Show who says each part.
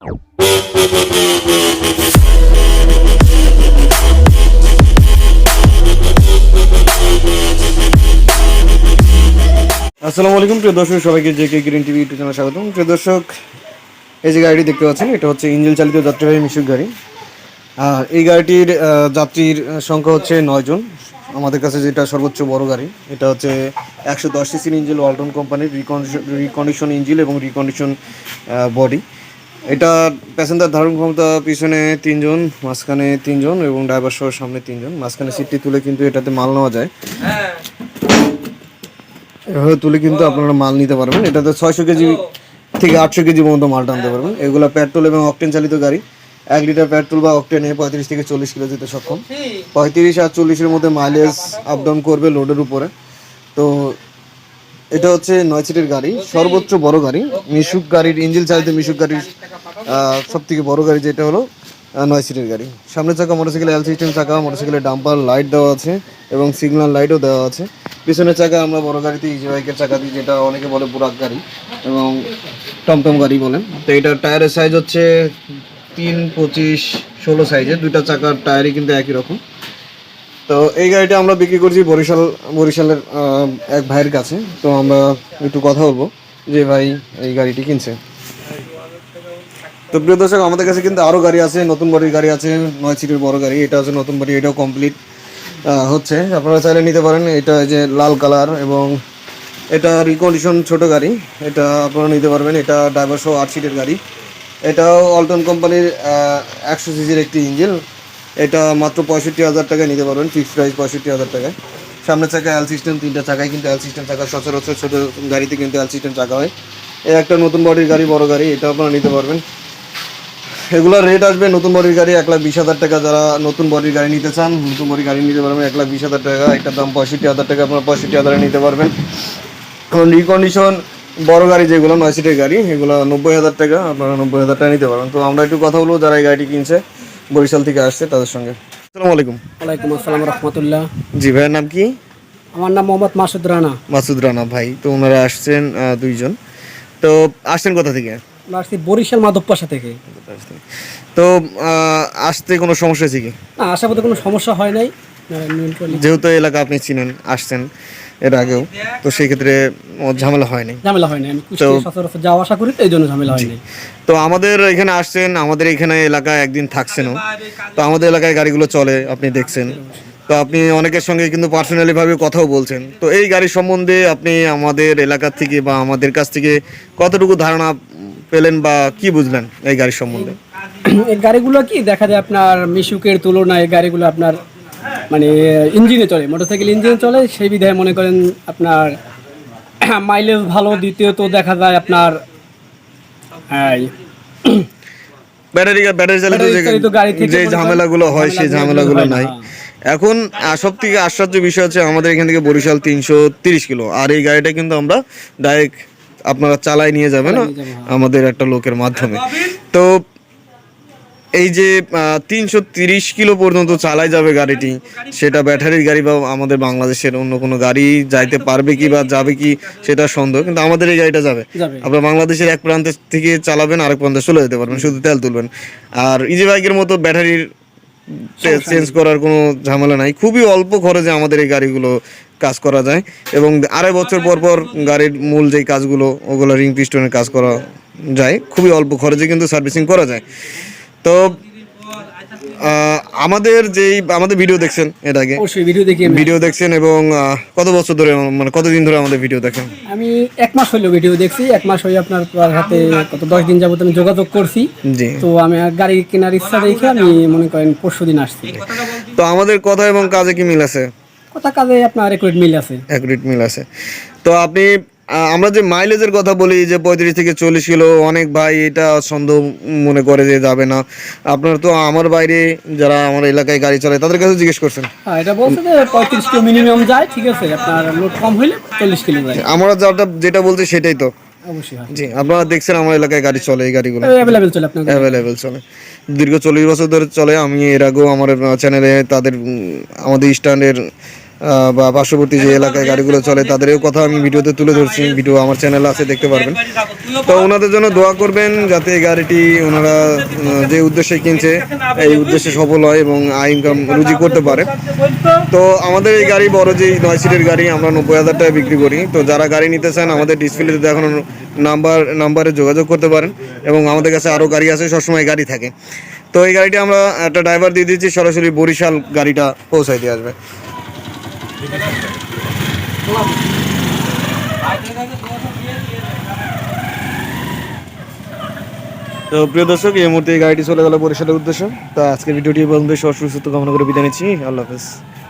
Speaker 1: আসসালামু আলাইকুম, প্রিয় দর্শক, সবাইকে J K green TV YouTube channel স্বাগতম। প্রিয় দর্শক, এই যে গাড়িটি দেখতে পাচ্ছেন, এটা হচ্ছে ইঞ্জিন চালিত যাত্রীবাহী মিশুক গাড়ি। আর এই গাড়িটির যাত্রীর সংখ্যা হচ্ছে নয় জন। আমাদের কাছে যেটা সর্বোচ্চ বড় গাড়ি, এটা হচ্ছে একশো দশ সিসির ইঞ্জিন, ওয়ালটন কোম্পানির রিকন্ডিশন রিকন্ডিশন ইঞ্জিন এবং রিকন্ডিশন বডি এটা প্যাসেঞ্জার ধারণ ক্ষমতা পিছনে তিনজন মাঝখানে তিনজন এবং ড্রাইভার সহ সামনে তিনজন। মাঝখানে সিটটি তুলে কিন্তু এটাতে মাল নেওয়া যায়। এভাবে তুলে কিন্তু আপনারা মাল নিতে পারবেন। এটাতে ছয়শো কেজি থেকে আটশো কেজি পর্যন্ত মাল টানতে পারবেন। এগুলো পেট্রোল এবং অকটেন চালিত গাড়ি। এক লিটার পেট্রোল বা অকটেনে পঁয়ত্রিশ থেকে চল্লিশ কিলো যেতে সক্ষম। পঁয়ত্রিশ আর চল্লিশের মধ্যে মাইলেজ আপ ডাউন করবে লোডের উপরে। তো এটা হচ্ছে নয় সিটের গাড়ি। সর্বোচ্চ বড় গাড়ি। মিশুক গাড়ির ইঞ্জিন চালিত মিশুক গাড়ির সব থেকে বড় গাড়ি যেটা হলো নয় সিটের গাড়ি। সামনের চাকা মোটরসাইকেল এল সিস্টেম চাকা মোটরসাইকেলের ডাম্পার লাইট দেওয়া আছে এবং সিগন্যাল লাইটও দেওয়া আছে। পিছনের চাকা আমরা বড় গাড়িতে ইজি বাইকের চাকা দিই, যেটা অনেকে বলে বুরাক গাড়ি এবং টমটম গাড়ি বলেন। তো এটার টায়ারের সাইজ হচ্ছে তিন, পঁচিশ, ষোলো সাইজের দুইটা চাকার টায়ারই কিন্তু একই রকম। তো এই গাড়িটা আমরা বিক্রি করছি বরিশাল, বরিশালের এক ভাইয়ের কাছে। তো আমরা একটু কথা বলব যে ভাই এই গাড়িটি কিনছে। তো প্রিয় দর্শক, আমাদের কাছে কিন্তু আরও গাড়ি আছে, নতুন বাড়ির গাড়ি আছে, নয় সিটের বড় গাড়ি, এটা হচ্ছে নতুন বাড়ি, এটাও কমপ্লিট হচ্ছে। আপনারা চাইলে নিতে পারেন, এটা যে লাল কালার এবং এটা রিকন্ডিশন ছোট গাড়ি, এটা আপনারা নিতে পারবেন, এটা ড্রাইভার সহ আট সিটের গাড়ি। এটাও অল্টন কোম্পানির একশো সিসির একটি ইঞ্জিন এটা মাত্র পঁয়ষট্টি হাজার টাকায় নিতে পারবেন ফিক্সড প্রাইস পঁয়ষট্টি হাজার টাকায়। সামনের চাকা এল সিস্টেম তিনটা চাকায় কিন্তু এল সিস্টেম চাকা সচরাচর ছোটো গাড়িতে কিন্তু এল সিস্টেম চাকা হয়। এই একটা নতুন বডির গাড়ি, বড় গাড়ি, এটা আপনারা নিতে পারবেন। এগুলোর রেট আসবে নতুন বডির গাড়ি এক লাখ বিশ হাজার টাকা যারা নতুন বডির গাড়ি নিতে চান নতুন বডির গাড়ি নিতে পারবেন এক লাখ বিশ হাজার টাকা এটার দাম পঁয়ষট্টি হাজার টাকা আপনারা পঁয়ষট্টি হাজারে নিতে পারবেন। এখন রিকন্ডিশন বড় গাড়ি যেগুলো নয় সিটের গাড়ি এগুলো নব্বই হাজার টাকা আপনারা নব্বই হাজার টাকা নিতে পারবেন। তো আমরা একটু কথা বলব যারা এই গাড়িটি কিনছে বরিশাল থেকে আসছে তাদের সঙ্গে। আসসালামু আলাইকুম।
Speaker 2: ওয়ালাইকুম আসসালাম রহমতুল্লাহ।
Speaker 1: জি ভাইয়ের নাম কি?
Speaker 2: আমার নাম মোহাম্মদ মাসুদ রানা।
Speaker 1: মাসুদ রানা ভাই। তো ওনারা আসছেন দুইজন। তো আসছেন কোথা থেকে?
Speaker 2: আসছি বরিশাল মাধবপাশা থেকে।
Speaker 1: তো আসতে কোনো সমস্যা আছে কি?
Speaker 2: না আশা করতে কোনো সমস্যা হয় নাই।
Speaker 1: যেহেতু এলাকা আপনি চিনেন আসছেন এর আগেও তো সেই ক্ষেত্রে ঝামেলা হয়নি
Speaker 2: ঝামেলা হয় নাই। আমি সচরাচর যাওয়া আশা করি তো এই জন্য ঝামেলা হয় নাই।
Speaker 1: তো আমাদের এখানে আসছেন আমাদের এখানে এলাকায় একদিন থাকছেনও। তো আমাদের এলাকায় গাড়িগুলো চলে আপনি দেখছেন। তো আপনি অনেকের সঙ্গে কিন্তু পার্সোনালি ভাবে কথাও বলছেন। তো এই গাড়ি সম্বন্ধে আপনি আমাদের এলাকা থেকে বা আমাদের কাছ থেকে কতটুকু ধারণা পেলেন বা কি বুঝলেন এই গাড়ির সম্বন্ধে?
Speaker 2: এই গাড়িগুলো কি দেখা যায় আপনার মিশুকের তুলনায় এই গাড়িগুলো আপনার মানে ইঞ্জিনে চলে মোটরসাইকেল ইঞ্জিনে চলে সেই বিধায় মনে করেন আপনার মাইলেজ ভালো দ্বিতীয়ত দেখা যায় আপনার
Speaker 1: ব্যাটারি ব্যাটারি চালিত যে-
Speaker 2: গাড়ি
Speaker 1: ঝামেলাগুলো হয় সেই ঝামেলাগুলো নাই। এখন সব থেকে আশ্চর্য বিষয় হচ্ছে আমাদের এখান থেকে বরিশাল তিনশো তিরিশ কিলো। আর এই গাড়িটা কিন্তু আমরা ডাইরেক্ট আপনারা চালাই নিয়ে যাবেন
Speaker 2: হ্যাঁ।
Speaker 1: আমাদের একটা লোকের মাধ্যমে। তো এই যে তিনশো তিরিশ কিলো পর্যন্ত চালাই যাবে গাড়িটি সেটা ব্যাটারির গাড়ি বা আমাদের বাংলাদেশের অন্য কোনো গাড়ি যাইতে পারবে কি বা যাবে কি সেটা সন্দেহ কিন্তু আমাদের এই গাড়িটা যাবে।
Speaker 2: যাবে।
Speaker 1: আপনার বাংলাদেশের এক প্রান্ত থেকে চালাবেন আরেক প্রান্তে চলে যেতে পারবেন শুধু তেল তুলবেন। আর ইজি বাইকের মতো ব্যাটারির চেঞ্জ করার কোনো ঝামেলা নাই। খুবই অল্প খরচে আমাদের এই গাড়িগুলো কাজ করা যায় এবং আড়াই বছর পর পর গাড়ির মূল যেই কাজগুলো ওগুলো রিং পিস্টনের কাজ করা যায়। খুবই অল্প খরচে কিন্তু সার্ভিসিং করা যায়। তো আমাদের যেই আমাদের ভিডিও দেখছেন এর আগে।
Speaker 2: অবশ্যই ভিডিও দেখি
Speaker 1: ভিডিও দেখছেন এবং কত বছর ধরে মানে কতদিন ধরে আমাদের ভিডিও দেখেন?
Speaker 2: আমি এক মাস হলো ভিডিও দেখছি এক মাস হয়ে আপনার হাতে কত দশ দিন যাবত আমি যোগাযোগ করছি।
Speaker 1: জি।
Speaker 2: তো আমি আর গাড়ি কেনার ইচ্ছা দেখে আমি মনে করেন পরশু দিন আসছি।
Speaker 1: তো আমাদের কথা এবং কাজে কি মিল আছে?
Speaker 2: কথা কাজে আপনার রেকর্ড মিল আছে।
Speaker 1: অ্যাকুরেট মিল আছে। তো আপনি আমরা যে মাইলেজের কথা বলি যে পঁয়ত্রিশ থেকে চল্লিশ কিলো অনেক ভাই এটা সন্দেহ মনে করে যে যাবে না। আপনার তো আমার বাইরে যারা আমার এলাকায় গাড়ি চালায় তাদের কাছে জিজ্ঞেস করছেন।
Speaker 2: হ্যাঁ এটা বলছে যে পঁয়ত্রিশ কিলো মিনিমাম যায় ঠিক আছে আপনার লোড কম হইলে চল্লিশ কিলো যায়।
Speaker 1: আমরা যেটা যেটা বলছি সেটাই তো। জি আপনারা দেখছেন আমার এলাকায় গাড়ি চলে এই গাড়িগুলো।
Speaker 2: অ্যাভেলেবেল চলে
Speaker 1: অ্যাভেলেবেল চলে। দীর্ঘ চল্লিশ বছর ধরে চলে আমি এর আগেও আমার চ্যানেলে তাদের আমাদের স্ট্যান্ডের বা পার্শ্ববর্তী যে এলাকায় গাড়িগুলো চলে তাদেরও কথা আমি ভিডিওতে তুলে ধরছি ভিডিও আমার চ্যানেল আছে দেখতে পারবেন। তো ওনাদের জন্য দোয়া করবেন যাতে এই গাড়িটি ওনারা যে উদ্দেশ্যে কিনছে এই উদ্দেশ্যে সফল হয় এবং আয় ইনকাম রুজি করতে পারে। তো আমাদের এই গাড়ি বড় যে নয় সিটের গাড়ি আমরা নব্বই হাজার টাকা বিক্রি করি। তো যারা গাড়ি নিতে চান আমাদের ডিসপ্লেতে দেখানো নাম্বার নাম্বারে যোগাযোগ করতে পারেন এবং আমাদের কাছে আরও গাড়ি আছে সবসময় গাড়ি থাকে। তো এই গাড়িটি আমরা একটা ড্রাইভার দিয়ে দিচ্ছি সরাসরি বরিশাল গাড়িটা পৌঁছাই দিয়ে আসবে। তো প্রিয় দর্শক, এই মুহূর্তে গাড়িটি চলে গেল বরিশালের উদ্দেশ্য। তো আজকের ভিডিওটি বন্ধু সব সুস্থ কামনা করে বিদায় নিচ্ছি। আল্লাহ হাফেজ।